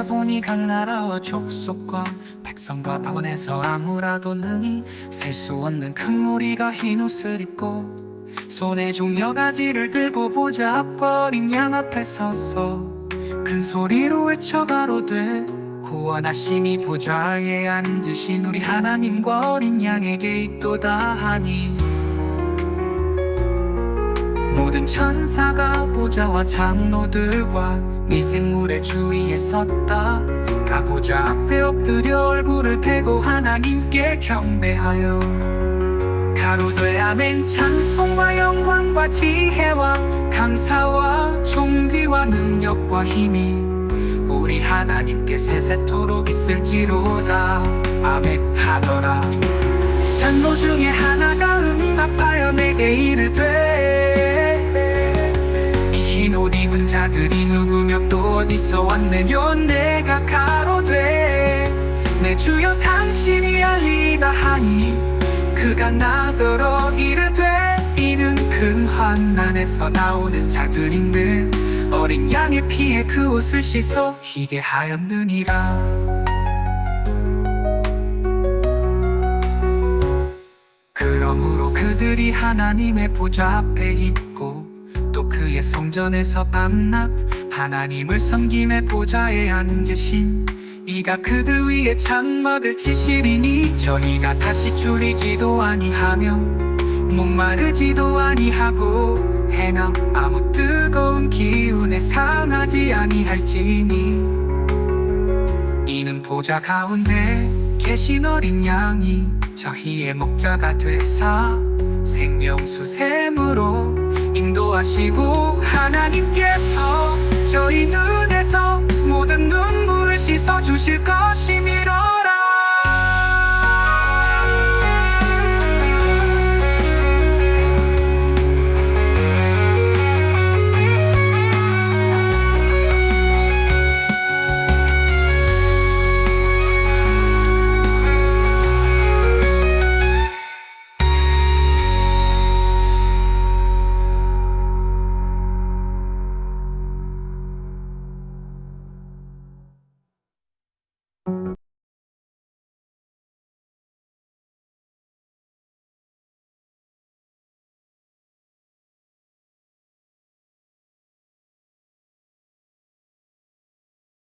하나님이 각 나라와 족속과 백성과 방언에서 아무라도 능히 셀 수 없는 큰 무리가 흰 옷을 입고 손에 종려 가지를 들고 보좌 앞과 어린 양 앞에 섰어 큰 소리로 외쳐 가로되 구원하심이 보좌에 앉으신 우리 하나님과 어린 양에게 있도다 하니 모든 천사가 보좌와 장로들과 미생물의 주위에 섰다. 가 보좌 앞에 엎드려 얼굴을 대고 하나님께 경배하여. 가로되 아멘 찬송과 영광과 지혜와 감사와 존귀와 능력과 힘이 우리 하나님께 세세토록 있을지로다. 아멘 하더라. 장로 중에 하나가 응답하여 내게 이르되 자들이 누구며 또 어디서 왔느냐 내가 가로되 내 주여 당신이 알리다 하니 그가 나더러 이르되 이는 큰 환난에서 나오는 자들인데 어린 양의 피에 그 옷을 씻어 희게 하였느니라. 그러므로 그들이 하나님의 보좌 앞에 있고 또 그의 성전에서 밤낮 하나님을 섬김의 보좌에 앉으신 이가 그들 위에 장막을 치시리니 저희가 다시 줄이지도 아니하며 목마르지도 아니하고 해나 아무 뜨거운 기운에 상하지 아니할지니 이는 보좌 가운데 계신 어린 양이 저희의 목자가 되사 생명수 샘으로 인도하시고 하나님께서 저희 눈에서 모든 눈물을 씻어 주실 것이